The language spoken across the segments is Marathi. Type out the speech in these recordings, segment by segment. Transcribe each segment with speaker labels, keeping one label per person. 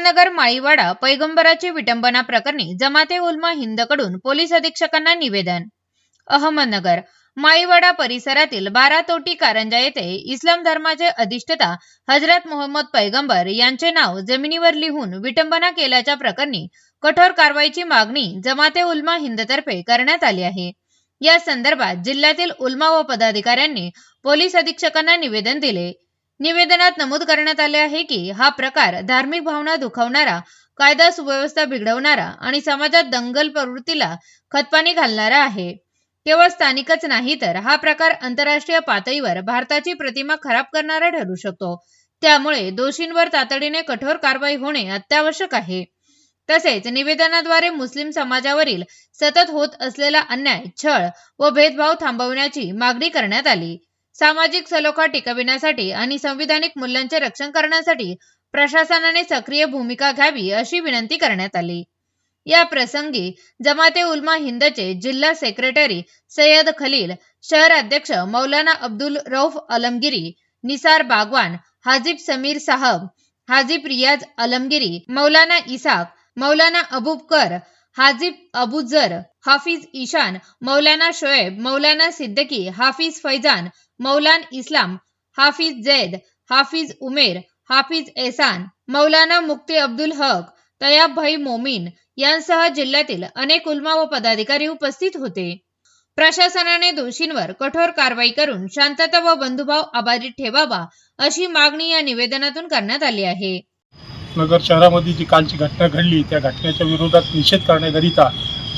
Speaker 1: अहमदनगर माळीवाडा पैगंबराची विटंबना प्रकरणी जमाते उल्मा हिंदकडून पोलीस अधीक्षकांना निवेदन. अहमदनगर माळीवाडा परिसरातील बारा तोटी कारंजा येथे इस्लाम धर्माचे अधिष्ठता हजरत मोहम्मद पैगंबर यांचे नाव जमिनीवर लिहून विटंबना केल्याच्या प्रकरणी कठोर कारवाईची मागणी जमाते उल्मा हिंदतर्फे करण्यात आली आहे. या संदर्भात जिल्ह्यातील उल्मा व पदाधिकाऱ्यांनी पोलीस अधीक्षकांना निवेदन दिले. निवेदनात नमूद करण्यात आले आहे की हा प्रकार धार्मिक भावना दुखावणारा कायदा सुव्यवस्था बिघडवणारा आणि समाजात दंगल प्रवृत्तीला खतपाणी घालणारा आहे. केवळ स्थानिकच नाही तर हा प्रकार आंतरराष्ट्रीय पातळीवर भारताची प्रतिमा खराब करणारा ठरू शकतो. त्यामुळे दोषींवर तातडीने कठोर कारवाई होणे अत्यावश्यक आहे. तसेच निवेदनाद्वारे मुस्लिम समाजावरील सतत होत असलेला अन्याय छळ व भेदभाव थांबवण्याची मागणी करण्यात आली. सामाजिक सलोखा टिकविण्यासाठी आणि संविधानिक मूल्यांचे रक्षण करण्यासाठी प्रशासनाने सक्रिय भूमिका घ्यावी अशी विनंती करण्यात आली. या प्रसंगी जमाते उलमा हिंदचे जिल्हा सेक्रेटरी सय्यद खलील शहर अध्यक्ष मौलाना अब्दुल रौफ अलमगिरी निसार बागवान हाजीब समीर साहब हाजीब रियाज अलमगिरी मौलाना इसाक मौलाना अबूबकर हाजीब अबुजर हाफिज ईशान मौलाना शोएब मौलाना सिद्दकी हाफिज फैजान मौलान इस्लाम हाफिज जैद हाफिज उमेर हाफिज एहसान मौलाना मुक्ती अब्दुल हक तयाब भाई मोमीन यांसह जिल्ह्यातील अनेक उल्मा व पदाधिकारी उपस्थित होते. प्रशासनाने दोषींवर कठोर कारवाई करून शांतता व बंधुभाव अबाधित ठेवावा अशी मागणी या निवेदनातून करण्यात आली आहे.
Speaker 2: नगर शहरामध्ये जी कालची घटना घडली त्या घटनेच्या विरोधात निषेध करण्याकरिता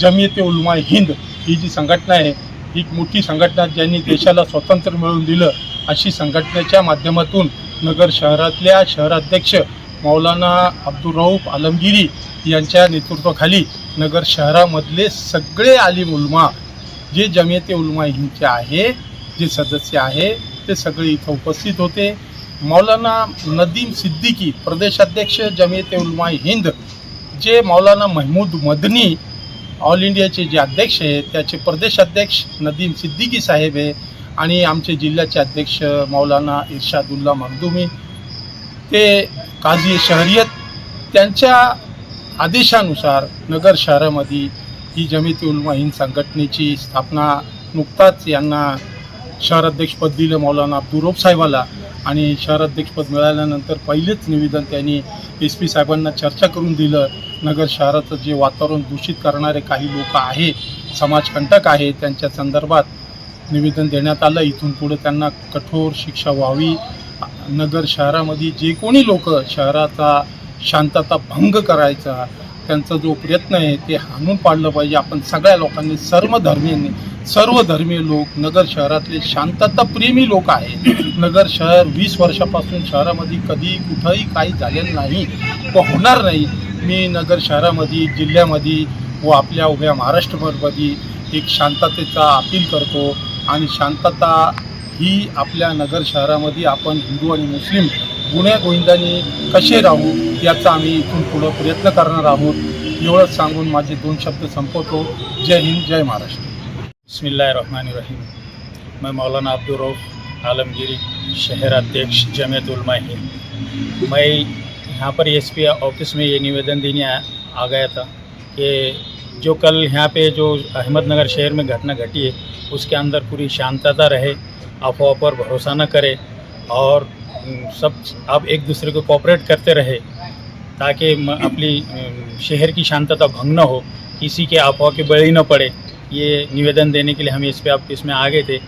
Speaker 2: जमियते उलमा हिंद ही जी संघटना आहे एक मोठी संघटना ज्यांनी देशाला स्वातंत्र्य मिळवून दिलं अशी संघटनेच्या माध्यमातून नगर शहरातल्या शहराध्यक्ष मौलाना अब्दुल रऊफ आलमगिरी यांच्या नेतृत्वाखाली नगर शहरामधले सगळे आलिम उलमा जे जमियते उलमा हिंदचे आहे जे सदस्य आहे ते सगळे इथं उपस्थित होते. मौलाना नदीम सिद्दीकी प्रदेशाध्यक्ष जमियते उलमा हिंद जे मौलाना महमूद मदनी ऑल इंडियाचे जे अध्यक्ष आहे त्याचे प्रदेशाध्यक्ष नदीम सिद्दीकी साहेब आहे आणि आमचे जिल्ह्याचे अध्यक्ष मौलाना इर्शादुल्ला मखदुमी. ते काझी शहरियत त्यांच्या आदेशानुसार नगर शहरामध्ये ही जमीत उलमा हिंद संघटनेची स्थापना नुकताच यांना शहराध्यक्षपद दिलं मौलाना अब्दुल साहेबाला. आणि शहराध्यक्षपद मिळाल्यानंतर पहिलेच निवेदन त्यांनी एस पी साहेबांना चर्चा करून दिलं. नगर शहराचं जे वातावरण दूषित करणारे काही लोक आहे समाजकंटक आहे त्यांच्या संदर्भात निवेदन देण्यात आलं. इथून पुढे त्यांना कठोर शिक्षा व्हावी. नगर शहरामध्ये जे कोणी लोक शहराचा शांतता भंग करायचा त्यांचा जो प्रयत्न आहे ते हाणून पाडलं पाहिजे. आपण सगळ्या लोकांनी सर्व धर्मीयांनी सर्व धर्मीय लोक नगर शहरातले शांतताप्रेमी लोक आहे नगर शहर वीस वर्षापासून शहरामध्ये कधी कुठंही काही झालेलं नाही. व होणार नाही. मी नगर शहरामध्ये जिल्ह्यामध्ये व आपल्या उभ्या महाराष्ट्रभरमध्ये एक शांततेचा अपील करतो. आणि शांतता ही आपल्या नगर शहरामध्ये आपण हिंदू आणि मुस्लिम गुन्ह्या गोविंदाने कसे राहू याचा आम्ही इथून पुढं प्रयत्न करणार आहोत. एवढंच सांगून माझे दोन शब्द संपवतो. जय हिंद जय महाराष्ट्र.
Speaker 3: बसमीम मैं मौलाना अब्दुल रऊफ आलमगिरी शहर अध्यक्ष जमीयत उलमा हिंद. मैं यहाँ पर एसपी ऑफिस में ये निवेदन देने आ, गया था कि जो कल यहाँ पे जो अहमदनगर शहर में घटना घटी है उसके अंदर पूरी शांतता रहे अफवाह पर भरोसा न करे और सब अब एक दूसरे को कॉपरेट करते रहे ताकि अपनी शहर की शांतता भंग न हो, किसी के अफवाह के बळी न पड़े। ये निवेदन देने के लिए हम एसपी ऑफ़िस में आ गए थे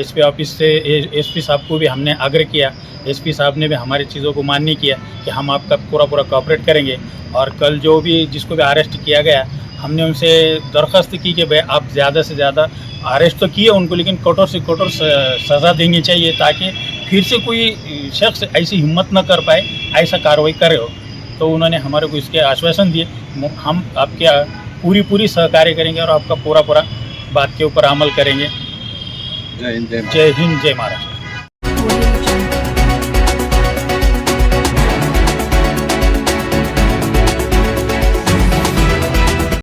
Speaker 3: एसपी ऑफ़िस से एसपी साहब को भी हमने आग्रह किया। एसपी साहब ने भी हमारी चीज़ों को मान्य किया कि हम आपका पूरा पूरा कॉपरेट करेंगे। और कल जो भी, जिसको भी अरेस्ट किया गया, हमने उनसे दरख्वास्त की कि भाई, आप ज़्यादा से ज़्यादा अरेस्ट तो किए उनको, लेकिन कठोर से कठोर सज़ा देनी चाहिए, ताकि फिर से कोई शख्स ऐसी हिम्मत न कर पाए, ऐसा कार्रवाई करे हो। तो उन्होंने हमारे को इसके आश्वासन दिए। हम आपके पूरी पूरी सहकार्य करेंगे और आपका पूरा पूरा बात के ऊपर अमल करेंगे।
Speaker 4: जय हिंद जय
Speaker 3: जय हिंद जय महाराष्ट्र।